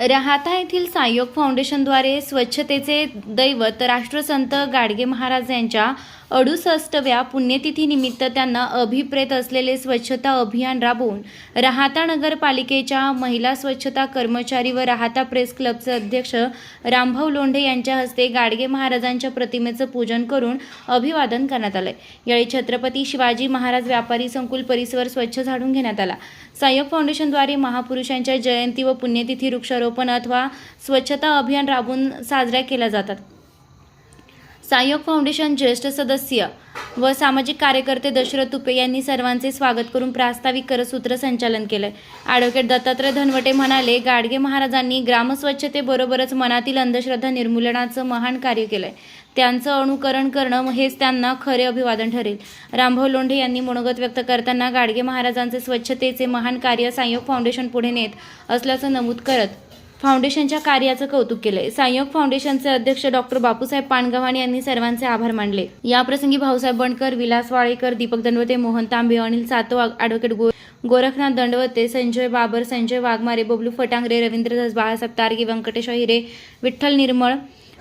राहाता येथील सायोग फाउंडेशनद्वारे स्वच्छतेचे दैवत राष्ट्रसंत गाडगे महाराज यांच्या अडुसष्टव्या पुण्यतिथीनिमित्त त्यांना अभिप्रेत असलेले स्वच्छता अभियान राबवून राहाता नगरपालिकेच्या महिला स्वच्छता कर्मचारी व राहाता प्रेस क्लबचे अध्यक्ष रामभाऊ लोंढे यांच्या हस्ते गाडगे महाराजांच्या प्रतिमेचं पूजन करून अभिवादन करण्यात आलंय. यावेळी छत्रपती शिवाजी महाराज व्यापारी संकुल परिसर स्वच्छ झाडून घेण्यात आला. सायोग फाउंडेशनद्वारे महापुरुषांच्या जयंती व पुण्यतिथी वृक्षारोपण अथवा स्वच्छता अभियान राबवून साजऱ्या केल्या जातात. सायोग फाउंडेशन ज्येष्ठ सदस्य व सामाजिक कार्यकर्ते दशरथ तुपे यांनी सर्वांचे स्वागत करून प्रास्ताविक करत सूत्रसंचालन केलंय. ॲडव्होकेट दत्तात्रय धनवटे म्हणाले गाडगे महाराजांनी ग्रामस्वच्छतेबरोबरच मनातील अंधश्रद्धा निर्मूलनाचं महान कार्य केलंय. त्यांचं अनुकरण करणं हेच त्यांना खरे अभिवादन ठरेल. रामभाऊ लोंढे यांनी मनोगत व्यक्त करताना गाडगे महाराजांचे स्वच्छतेचे महान कार्य सायोग फाउंडेशन पुढे नेत असल्याचं नमूद करत फाउंडेशनच्या कार्याचं कौतुक केलंय. संयोग फाउंडेशनचे अध्यक्ष डॉक्टर बापूसाहेब पानगव्हाण यांनी सर्वांचे आभार मानले. याप्रसंगी भाऊसाहेब बनकर विलास वाळेकर दीपक दंडवते मोहन तांबे अनिल सातव ॲडव्होकेट गो गोरखनाथ दंडवते संजय बाबर संजय वाघमारे बबलू फटांगरे रवींद्र धस बाळासाहेब तारगे व्यंकटेश हिरे विठ्ठल निर्मळ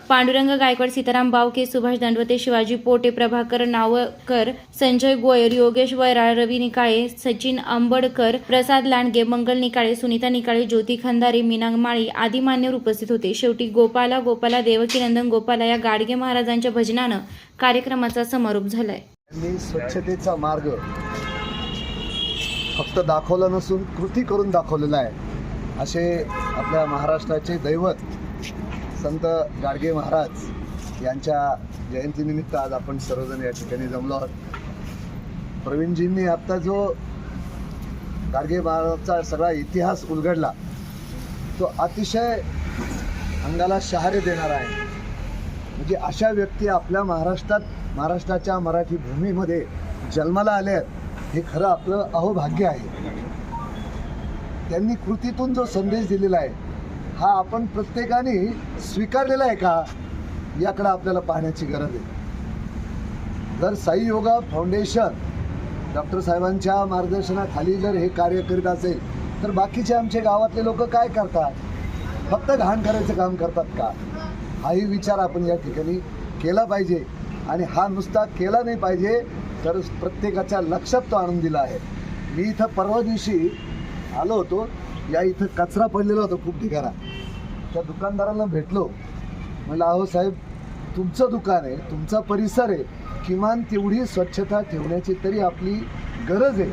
पांडुरंग गायकवाड सीताराम बावके सुभाष दंडवते शिवाजी पोटे प्रभाकर नावकर संजय गोयर योगेश वैराळ रवी निकाळे सचिन आंबडकर प्रसाद लांडगे मंगल निकाळे सुनीता निकाळे ज्योती खंदारे मीना माळी आदी मान्यवर उपस्थित होते. शेवटी गोपाला गोपाला देवकीनंदन गोपाला या गाडगे महाराजांच्या भजनानं कार्यक्रमाचा समारोप झालाय. त्यांनी स्वच्छतेचा मार्ग फक्त दाखवला नसून कृती करून दाखवलेला आहे. असे आपल्या महाराष्ट्राचे दैवत संत गाडगे महाराज यांच्या जयंतीनिमित्त आज आपण सर्वजण या ठिकाणी जमलो आहोत. प्रवीणजींनी आत्ता जो गाडगे महाराजचा सगळा इतिहास उलगडला तो अतिशय अंगाला शहारे देणारा आहे. म्हणजे अशा व्यक्ती आपल्या महाराष्ट्रात महाराष्ट्राच्या मराठी भूमीमध्ये जन्माला आल्या आहेत हे खरं आपलं अहोभाग्य आहे. त्यांनी कृतीतून जो संदेश दिलेला आहे हा आपण प्रत्येकाने स्वीकारलेला आहे का? याकडे आपल्याला पाहण्याची गरज आहे. जर साई योगा फाउंडेशन डॉक्टर साहेबांच्या मार्गदर्शनाखाली जर हे कार्य करीत असेल तर बाकीचे आमचे गावातले लोक काय करतात? फक्त घाण करायचं काम करतात का? हाही विचार आपण या ठिकाणी केला पाहिजे. आणि हा नुसता केला नाही पाहिजे तर प्रत्येकाच्या लक्षात तो आणून दिला आहे. मी इथं परवा दिवशी आलो होतो या इथं कचरा पडलेला होता खूप ठिकाणा. त्या दुकानदारांना भेटलो. म्हणलं अहो साहेब तुमचं दुकान आहे तुमचा परिसर आहे. किमान तेवढी स्वच्छता ठेवण्याची तरी आपली गरज आहे.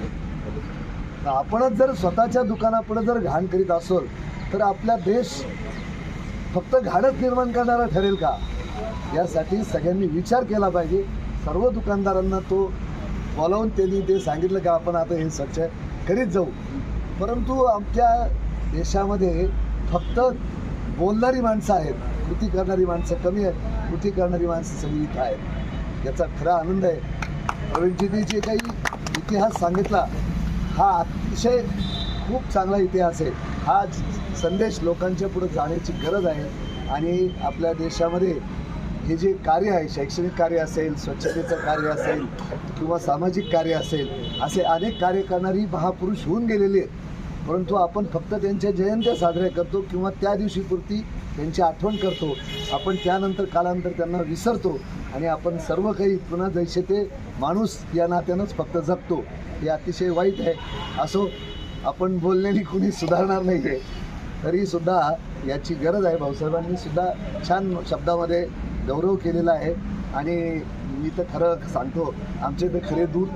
तर आपणच जर स्वतःच्या दुकानापुढे जर घाण करीत असोल तर आपला देश फक्त घाणच निर्माण करणारा ठरेल का? यासाठी सगळ्यांनी विचार केला पाहिजे. सर्व दुकानदारांना तो बोलावून त्यांनी ते सांगितलं की आपण आता हे स्वच्छ करीत जाऊ. परंतु आमच्या देशामध्ये फक्त बोलणारी माणसं आहेत. कृती करणारी माणसं कमी आहेत. कृती करणारी माणसं सगळी इथं आहेत. याचा खरा आनंद आहे. प्रवीणजींनी जे काही इतिहास सांगितला हा अतिशय खूप चांगला इतिहास आहे. हा संदेश लोकांच्या पुढे जाण्याची गरज आहे आणि आपल्या देशामध्ये हे जे कार्य आहे शैक्षणिक कार्य असेल स्वच्छतेचं कार्य असेल किंवा सामाजिक कार्य असेल असे अनेक कार्य करणारी महापुरुष होऊन गेलेले आहेत. परंतु आपण फक्त त्यांच्या जयंत्या साजऱ्या करतो किंवा त्या दिवशीपुरती त्यांची आठवण करतो. आपण त्यानंतर कालांतर त्यांना विसरतो आणि आपण सर्व काही पुन्हा जैसे ते माणूस या नात्यानंच फक्त जगतो. हे अतिशय वाईट आहे. असो आपण बोललेली कुणी सुधारणार नाही आहे तरीसुद्धा याची गरज आहे. भाऊसाहेबांनी सुद्धा छान शब्दामध्ये गौरव केलेला आहे. आणि मी तर खरं सांगतो आमचे ते खरे दूत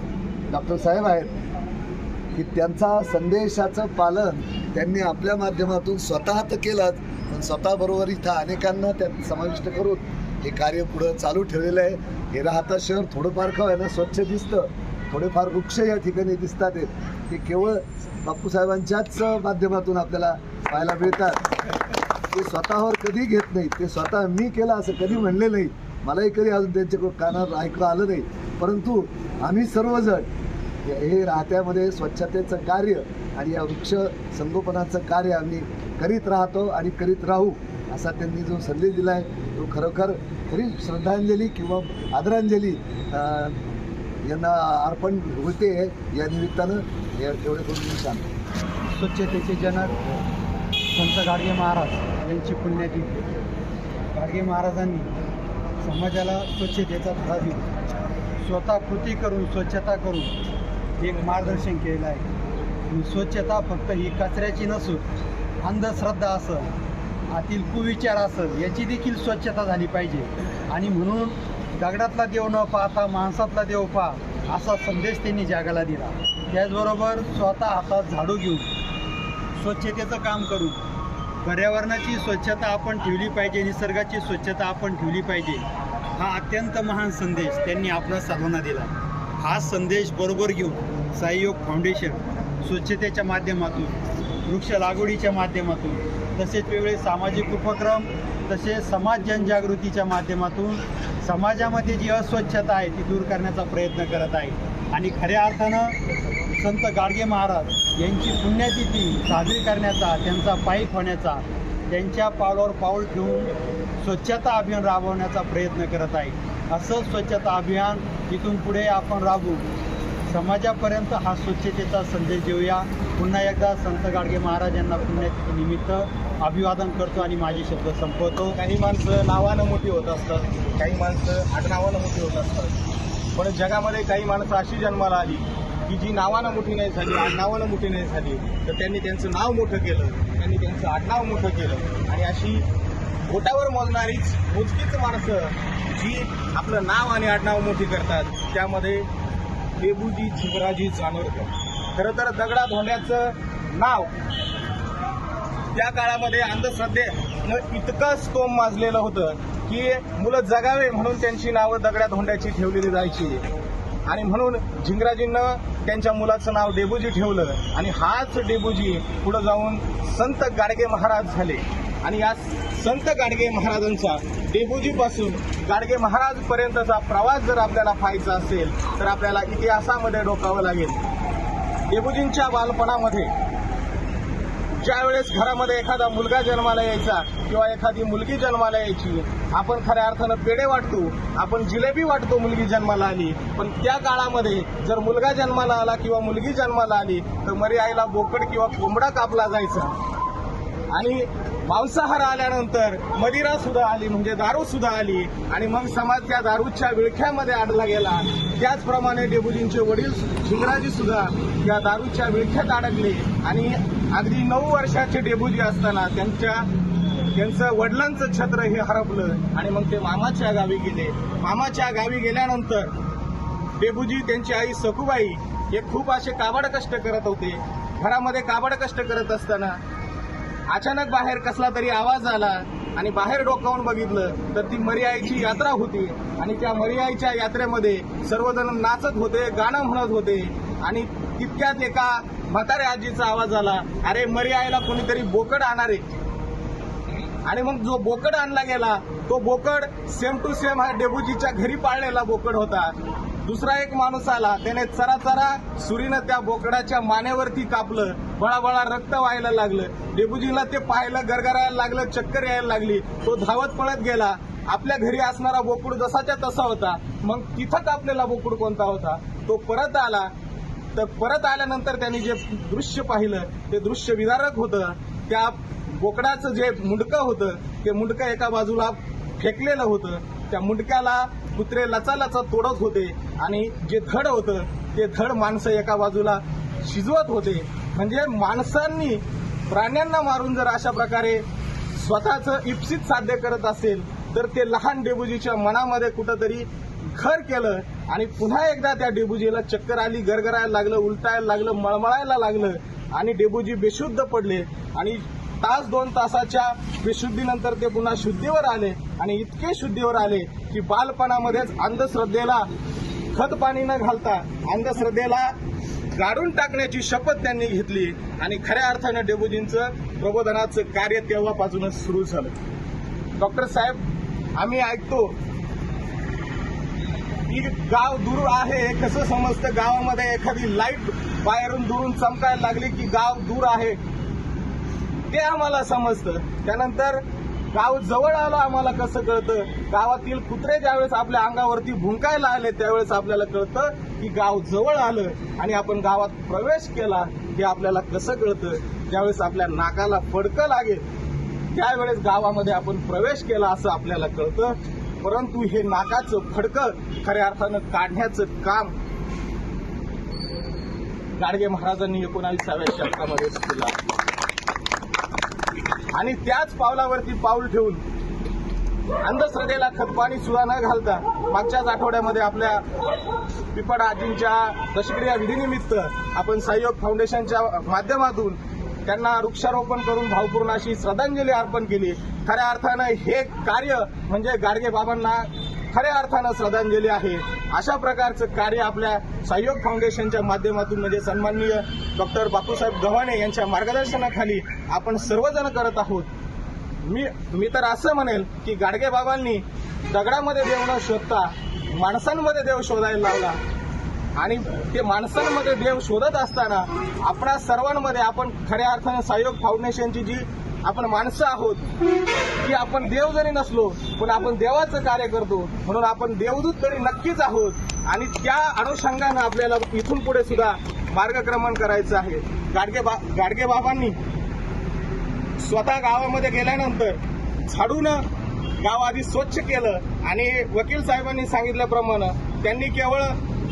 डॉक्टर साहेब आहेत की त्यांचा संदेशाचं पालन त्यांनी आपल्या माध्यमातून स्वतः तर केलंच पण स्वतःबरोबर इथं अनेकांना त्यात समाविष्ट करून हे कार्य पुढं चालू ठेवलेलं आहे. हे राहता शहर थोडंफार का ना स्वच्छ दिसतं. थोडेफार वृक्ष या ठिकाणी दिसतात ते केवळ बापूसाहेबांच्याच माध्यमातून आपल्याला पाहायला मिळतात. ते स्वतःवर कधी घेत नाहीत. ते स्वतः मी केलं असं कधी म्हणले नाही. मलाही कधी अजून त्यांच्याकडून कानावर ऐकलं आलं नाही. परंतु आम्ही सर्वजण हे राहत्यामध्ये स्वच्छतेचं कार्य आणि या वृक्ष संगोपनाचं कार्य आम्ही करीत राहतो आणि करीत राहू असा त्यांनी जो संदेश दिला आहे तो खरोखर खरी श्रद्धांजली किंवा आदरांजली यांना अर्पण होते या निमित्तानं हे एवढे करून सांगतो. स्वच्छतेचे जनक संत गाडगे महाराज यांची पुण्यतिथी. गाडगे महाराजांनी समाजाला स्वच्छतेचा धडा देऊन स्वतः कृती करून स्वच्छता करून एक मार्गदर्शन केलेलं आहे. स्वच्छता फक्त ही कचऱ्याची नसून अंधश्रद्धा असेल आतील कुविचार असेल याची देखील स्वच्छता झाली पाहिजे. आणि म्हणून दगडातला देव न पाहता माणसातला देव पहा असा संदेश त्यांनी जगाला दिला. त्याचबरोबर स्वतः हातात झाडू घेऊन स्वच्छतेचं काम करू. पर्यावरणाची स्वच्छता आपण ठेवली पाहिजे निसर्गाची स्वच्छता आपण ठेवली पाहिजे हा अत्यंत महान संदेश त्यांनी आपल्या सर्वांना दिला. हा संदेश बरोबर घेऊन सहयोग फाउंडेशन स्वच्छतेच्या माध्यमातून वृक्ष लागवडीच्या माध्यमातून तसेच वेगवेगळे सामाजिक उपक्रम तसेच समाज जनजागृतीच्या माध्यमातून समाजामध्ये जी अस्वच्छता आहे ती दूर करण्याचा प्रयत्न करत आहे. आणि खऱ्या अर्थानं संत गाडगे महाराज यांची पुण्यतिथी साजरी करण्याचा त्यांचा पायीक होण्याचा त्यांच्या पावलावर पाऊल ठेवून स्वच्छता अभियान राबवण्याचा प्रयत्न करत आहे. असं स्वच्छता अभियान इथून पुढे आपण राबवू. समाजापर्यंत हा स्वच्छतेचा संदेश देऊया. पुन्हा एकदा संत गाडगे महाराज यांना पुण्यतिथी निमित्त अभिवादन करतो आणि माझे शब्द संपवतो. काही माणसं नावानं मोठी होत असतात काही माणसं आडनावानं मोठी होत असतात. पण जगामध्ये काही माणसं अशी जन्माला आली की जी नावानं मोठी नाही झाली आडनावानं मोठी नाही झाली तर त्यांनी त्यांचं नाव मोठं केलं त्यांनी त्यांचं आडनाव मोठं केलं. आणि अशी बोटावर मोजणारीच मोजकीच माणसं जी आपलं नाव आणि आडनाव मोठी करतात त्यामध्ये देबूजी छिबराजी जानोरकर. खरं तर दगडा धोंड्याचं नाव त्या काळामध्ये अंधश्रद्धेनं इतकं स्तोम माजलेलं होतं की मुलं जगावे म्हणून त्यांची नावं दगड्या धोंड्याची ठेवलेली जायची. आणि म्हणून झिंगराजींनं त्यांच्या मुलाचं नाव डेबूजी ठेवलं आणि हाच डेबूजी पुढे जाऊन संत गाडगे महाराज झाले. आणि या संत गाडगे महाराजांचा डेबूजीपासून गाडगे महाराज पर्यंतचा प्रवास जर आपल्याला पाहायचा असेल तर आपल्याला इतिहासामध्ये डोकावं लागेल. डेबूजींच्या बालपणामध्ये ज्यावेळेस घरामध्ये एखादा मुलगा जन्माला यायचा किंवा एखादी मुलगी जन्माला यायची आपण खऱ्या अर्थानं पेढे वाटतो. आपण जिलेबी वाटतो मुलगी जन्माला आली. पण त्या काळामध्ये जर मुलगा जन्माला आला किंवा मुलगी जन्माला आली तर मरी आईला बोकड किंवा कोंबडा कापला जायचा. आणि मांसाहार आल्यानंतर मदिरा सुद्धा आली म्हणजे दारू सुद्धा आली आणि मग समाज त्या दारूच्या विळख्यामध्ये अडला गेला. त्याचप्रमाणे डेबुजींचे वडील शिंगराजी सुद्धा या दारूच्या विळख्यात अडकले. आणि अगदी नऊ वर्षाचे डेबुजी असताना त्यांच्या त्यांचं वडिलांचं छत्र हे हरपलं आणि मग ते मामाच्या गावी गेले. मामाच्या गावी गेल्यानंतर डेबुजी त्यांची आई सखुबाई हे खूप असे काबड कष्ट करत होते. घरामध्ये काबड कष्ट करत असताना अचानक बाहेर कसला तरी आवाज आला आणि बाहेर डोकावून बघितलं तर ती मरियाईची यात्रा होती. आणि त्या मरियाईच्या यात्रेमध्ये सर्वजण नाचत होते गाणं म्हणत होते. आणि तितक्यात एका म्हाताऱ्या आजीचा आवाज आला अरे मर्यायला कोणीतरी बोकड आणणार आहे आणि मग जो बोकड आणला गेला तो बोकड सेम टू सेम हा डेबूजीच्या घरी पाळलेला बोकड होता. दुसरा एक माणूस आला त्याने चरा चरा सुरीनं त्या बोकडाच्या मानेवरती कापलं बळाबळा रक्त व्हायला लागलं. डेबूजीला ते पाहायला गरगरायला लागलं चक्कर यायला लागली. तो धावत पळत गेला. आपल्या घरी असणारा बोकूड जसाच्या तसा होता. मग तिथं कापलेला बोकूड कोणता होता? तो परत आला. तर परत आल्यानंतर त्यांनी जे दृश्य पाहिलं ते दृश्य विदारक होतं. त्या बोकडाचं जे मुंडकं होतं ते मुंडकं एका बाजूला फेकलेलं होतं. त्या मुंडक्याला कुत्रे लचा लचा तोडत होते आणि जे धड होतं ते धड माणसं एका बाजूला शिजवत होते. म्हणजे माणसांनी प्राण्यांना मारून जर अशा प्रकारे स्वतःचं इप्सित साध्य करत असेल तर ते लहान डेबुजीच्या मनामध्ये कुठंतरी घर केलं आणि पुन्हा एकदा त्या डेबुजीला चक्कर आली गरगरायला लागलं उलटायला लागलं मळमळायला लागलं आणि डेबुजी बेशुद्ध पडले आणि तास दोन तासाच्या विशुद्धीनंतर ते पुन्हा शुद्धीवर आले आणि इतके शुद्धीवर आले की बालपणामध्येच अंधश्रद्धेला खत पाणी न घालता अंधश्रद्धेला गाडून टाकण्याची शपथ त्यांनी घेतली आणि खऱ्या अर्थानं डेबुजींचं प्रबोधनाचं कार्य तेव्हापासूनच सुरू झालं. डॉक्टर साहेब आम्ही ऐकतो की गाव दूर आहे कसं समजतं? गावामध्ये एखादी लाइट बाहेरून दुरून चमकायला लागली की गाव दूर आहे. ते आम्हाला समजतं. त्यानंतर गाव जवळ आलं आम्हाला कसं कळतं? गावातील कुत्रे ज्यावेळेस आपल्या अंगावरती भुंकायला आले त्यावेळेस आपल्याला कळतं की गाव जवळ आलं आणि आपण गावात प्रवेश केला हे आपल्याला कसं कळतं? ज्यावेळेस आपल्या नाकाला फडकं लागेल त्यावेळेस गावामध्ये आपण प्रवेश केला असं आपल्याला कळतं. परंतु हे नाकाचं फडकं खऱ्या अर्थानं काढण्याचं काम गाडगे महाराजांनी एकोणावीसाव्या शतकामध्ये केलं. आणि त्याच पावलावरती पाऊल ठेवून अंधश्रद्धेला खतपाणी सुद्धा न घालता मागच्याच आठवड्यामध्ये आपल्या पिपड आजींच्या दशक्रिया विधीनिमित्त आपण सहयोग फाउंडेशनच्या माध्यमातून त्यांना वृक्षारोपण करून भावपूर्ण अशी श्रद्धांजली अर्पण केली. खऱ्या अर्थानं हे कार्य म्हणजे गाडगे बाबांना खऱ्या अर्थानं श्रद्धांजली आहे. अशा प्रकारचं कार्य आपल्या सहयोग फाउंडेशनच्या माध्यमातून म्हणजे सन्माननीय डॉक्टर बापूसाहेब गव्हाणे यांच्या मार्गदर्शनाखाली आपण सर्वजण करत आहोत. मी मी तर असं म्हणेल की गाडगे बाबांनी दगडामध्ये देव न शोधता माणसांमध्ये देव शोधायला लावला. आणि ते माणसांमध्ये देव शोधत असताना आपणा सर्वांमध्ये आपण खऱ्या अर्थानं सहयोग फाउंडेशनची जी आपण माणसं आहोत की आपण देव जरी नसलो पण आपण देवाचं कार्य करतो. म्हणून आपण देवदूत तरी नक्कीच आहोत. आणि त्या अनुषंगानं आपल्याला इथून पुढे सुद्धा मार्गक्रमण करायचं आहे. गाडगे बा गाडगे बाबांनी स्वतः गावामध्ये गेल्यानंतर झाडून गाव आधी स्वच्छ केलं. आणि वकील साहेबांनी सांगितल्याप्रमाणे त्यांनी केवळ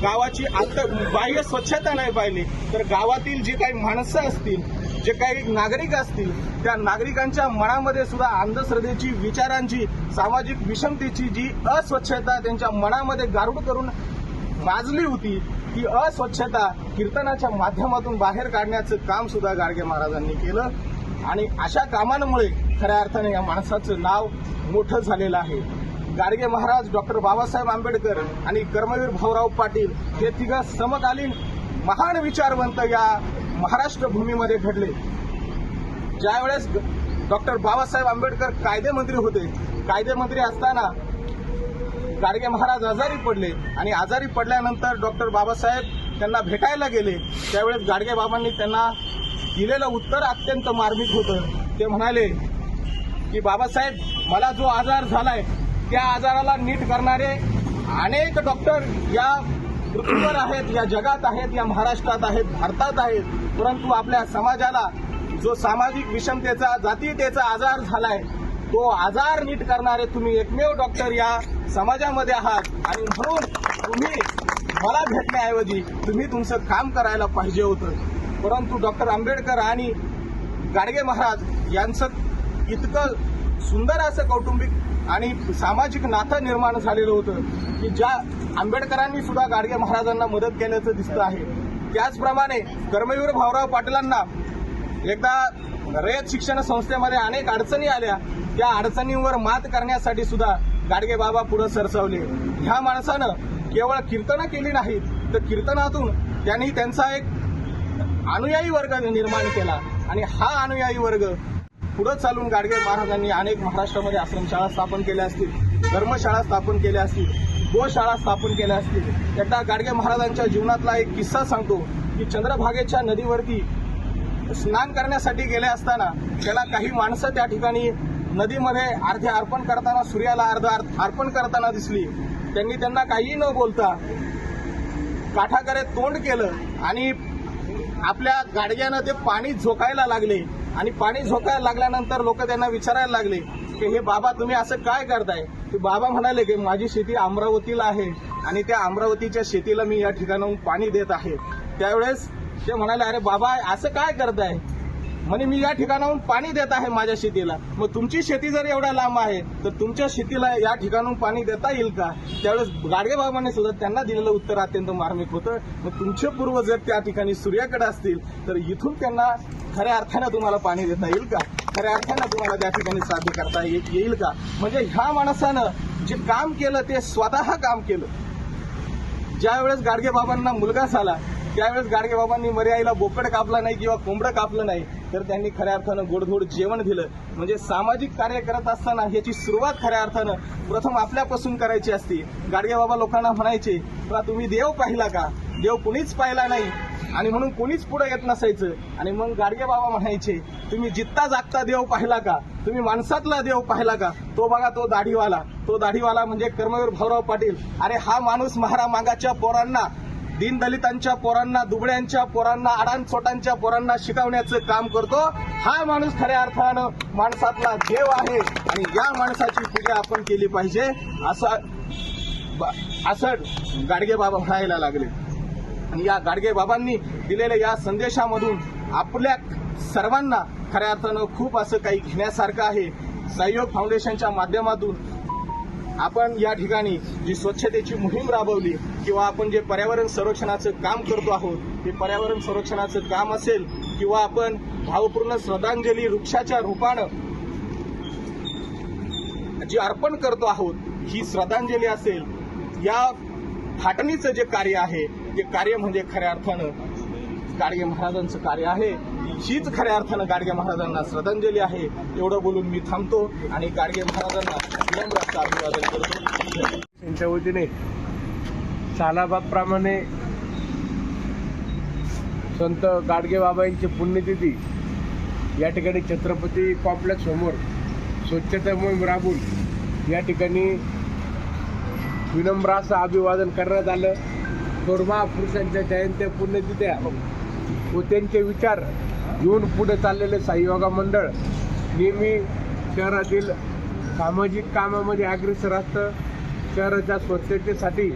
गावाची आंत बाह्य स्वच्छता नाही पाहिली तर गावातील जी काही माणसं असतील जे काही नागरिक असतील त्या नागरिकांच्या मनामध्ये सुद्धा अंधश्रद्धेची विचारांची सामाजिक विषमतेची जी अस्वच्छता त्यांच्या मनामध्ये गारूड करून माजली होती ती अस्वच्छता कीर्तनाच्या माध्यमातून बाहेर काढण्याचं काम सुद्धा गाडगे महाराजांनी केलं. आणि अशा कामांमुळे खऱ्या अर्थाने या माणसाचं नाव मोठं झालेलं आहे. गाडगे महाराज डॉक्टर बाबासाहेब आंबेडकर आणि कर्मवीर भाऊराव पाटील हे तिघं समकालीन महान विचारवंत या महाराष्ट्र भूमीमध्ये घडले. ज्यावेळेस डॉक्टर बाबासाहेब आंबेडकर कायदेमंत्री होते कायदेमंत्री असताना गाडगे महाराज आजारी पडले आणि आजारी पडल्यानंतर डॉक्टर बाबासाहेब त्यांना भेटायला गेले. त्यावेळेस गाडगे बाबांनी त्यांना दिलेलं उत्तर अत्यंत मार्मिक होतं. ते म्हणाले की बाबासाहेब मला जो आजार झालाय त्या आजाराला नीट करणारे अनेक डॉक्टर या पृथ्वीवर आहेत या जगात आहेत या महाराष्ट्रात आहेत भारतात आहेत. परंतु आपल्या समाजाला जो सामाजिक विषमतेचा जातीयतेचा आजार झालाय तो आजार नीट करणारे तुम्ही एकमेव डॉक्टर या समाजामध्ये आहात. आणि म्हणून तुम्ही मला भेटण्याऐवजी तुम्ही तुमचं काम करायला पाहिजे होतं. परंतु डॉक्टर आंबेडकर आणि गाडगे महाराज यांचं इतकं सुंदर असं कौटुंबिक आणि सामाजिक नातं निर्माण झालेलं होतं की ज्या आंबेडकरांनी सुद्धा गाडगे महाराजांना मदत केल्याचं दिसतं आहे. त्याचप्रमाणे कर्मवीर भाऊराव पाटलांना एकदा रयत शिक्षण संस्थेमध्ये अनेक अडचणी आल्या. त्या अडचणींवर मात करण्यासाठी सुद्धा गाडगे बाबा पुढे सरसावले. ह्या माणसानं केवळ कीर्तनं केली नाहीत तर कीर्तनातून त्यांनी त्यांचा एक अनुयायी वर्ग निर्माण केला. आणि हा अनुयायी वर्ग पुढे चालून गाडगे महाराजांनी अनेक महाराष्ट्रामध्ये आश्रमशाळा स्थापन केल्या असतील धर्मशाळा स्थापन केल्या असतील गोशाळा स्थापन केल्या असतील. एकदा गाडगे महाराजांच्या जीवनातला एक किस्सा सांगतो की चंद्रभागेच्या नदीवरती स्नान करण्यासाठी गेले असताना त्याला काही माणसं त्या ठिकाणी नदीमध्ये अर्धे अर्पण करताना सूर्याला अर्ध अर्पण करताना दिसली. त्यांनी त्यांना काही न बोलता काठाकडे तोंड केलं आणि आपल्या गाडग्यानं ते पाणी झोकायला लागले. आणि पाणी झोकायला लागल्यानंतर लोक त्यांना विचारायला लागले की हे बाबा तुम्ही असं काय करताय? की बाबा म्हणाले की माझी शेती अमरावतीला आहे आणि त्या अमरावतीच्या शेतीला मी या ठिकाणाहून पाणी देत आहे. त्यावेळेस ते म्हणाले अरे बाबा असं काय करताय? म्हणे मी या ठिकाणाहून पाणी देत आहे माझ्या शेतीला. मग तुमची शेती जर एवढ्या लांब आहे तर तुमच्या शेतीला या ठिकाणून पाणी देता येईल का? त्यावेळेस गाडगे बाबांनी सुद्धा त्यांना दिलेलं उत्तर अत्यंत मार्मिक होतं. मग तुमचे पूर्व जर त्या ठिकाणी सूर्याकडे असतील तर इथून त्यांना खऱ्या अर्थानं तुम्हाला पाणी देता येईल का? खऱ्या अर्थानं तुम्हाला त्या ठिकाणी साध्य करता येईल का? म्हणजे ह्या माणसानं जे काम केलं ते स्वतः काम केलं. ज्यावेळेस गाडगे बाबांना मुलगा झाला त्यावेळेस गाडगे बाबांनी मर्याईला बोकड कापला नाही किंवा कोंबडं कापलं नाही तर त्यांनी खऱ्या अर्थानं गोडधोड जेवण दिलं. म्हणजे सामाजिक कार्य करत असताना ह्याची सुरुवात खऱ्या अर्थानं प्रथम आपल्यापासून करायची असती. गाडगे बाबा लोकांना म्हणायचे तुम्ही देव पाहिला का? देव कुणीच पाहिला नाही. आणि म्हणून कोणीच पुढे येत नसायचं. आणि मग गाडगे बाबा म्हणायचे तुम्ही जित्ता जागता देव पाहिला का? तुम्ही माणसातला देव पाहिला का? तो बघा तो दाढीवाला. तो दाढीवाला म्हणजे कर्मवीर भाऊराव पाटील. अरे हा माणूस महारामागाच्या पोरांना दीनदलितांच्या पोरांना दुबळ्यांच्या पोरांना अडाणचोटांच्या पोरांना शिकवण्याचं काम करतो. हा माणूस खऱ्या अर्थानं माणसातला देव आहे आणि या माणसाची पूजा आपण केली पाहिजे. असं ब- असं गाडगे बाबा म्हणायला लागले. आणि या गाडगे बाबांनी दिलेल्या या संदेशामधून आपल्या सर्वांना खऱ्या अर्थानं खूप असं काही घेण्यासारखं आहे. सहयोग फाउंडेशनच्या माध्यमातून आपण या ठिकाणी जी स्वच्छतेची मोहीम राबवली किंवा आपण जे पर्यावरण संरक्षणाचं काम करतो आहोत ते पर्यावरण संरक्षणाचं काम असेल किंवा आपण भावपूर्ण श्रद्धांजली वृक्षाच्या रूपानं जी अर्पण करतो आहोत ही श्रद्धांजली असेल या फाटणीचं जे कार्य आहे ते कार्य म्हणजे खऱ्या अर्थानं गाडगे महाराजांचं कार्य आहे. हीच खऱ्या अर्थानं गाडगे महाराजांना श्रद्धांजली आहे. एवढं बोलून मी थांबतो आणि गाडगे महाराजांना विनम्र अभिवादन करतो. त्यांच्या वतीने सालाबादप्रमाणे संत गाडगेबाबांची पुण्यतिथी या ठिकाणी छत्रपती कॉम्प्लेक्स समोर स्वच्छता मोहीम राबून या ठिकाणी विनम्र असं अभिवादन करण्यात आलं. थोर महापुरुषांच्या जयंत्या पुण्यतिथ्या व त्यांचे विचार घेऊन पुढे चाललेले साईयोगा मंडळ नेहमी शहरातील सामाजिक कामामध्ये अग्रेसर असतं. शहराच्या स्वच्छतेसाठी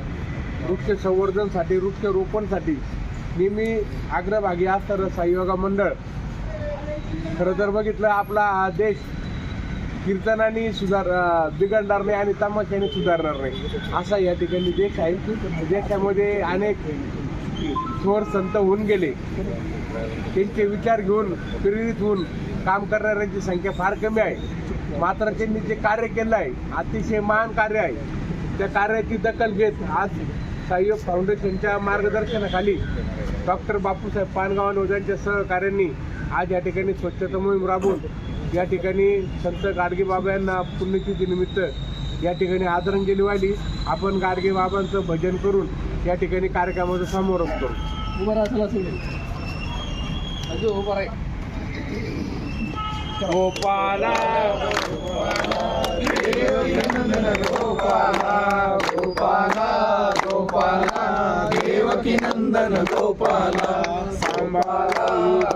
वृक्ष संवर्धनसाठी वृक्षरोपणसाठी नेहमी अग्रभागी असणारं सहयोगा मंडळ. खरं तर बघितलं आपला हा देश कीर्तनाने सुधार बिघडणार नाही आणि तमाशाने सुधारणार नाही. असा या ठिकाणी देश आहे देशामध्ये अनेक थोर संत होऊन गेले. त्यांचे विचार घेऊन प्रेरित होऊन काम करणाऱ्यांची संख्या फार कमी आहे. मात्र त्यांनी जे कार्य केलं आहे अतिशय महान कार्य आहे. त्या कार्याची दखल घेत आज सहयोग फाउंडेशनच्या मार्गदर्शनाखाली डॉक्टर बापूसाहेब पानगावान व त्यांच्या सहकार्यांनी आज या ठिकाणी स्वच्छता मोहीम राबवून या ठिकाणी संत गाडगे बाबा यांना पुण्यतिथी निमित्त या ठिकाणी आदरांजली वाहिली. आपण गाडगे बाबांचं भजन करून या ठिकाणी कार्यक्रमाचा समारोप करू. उभं राहा अजून उभं राहा. गोपाला गोपाला गोपाला देवकी नंदन गोपाला सांभाळा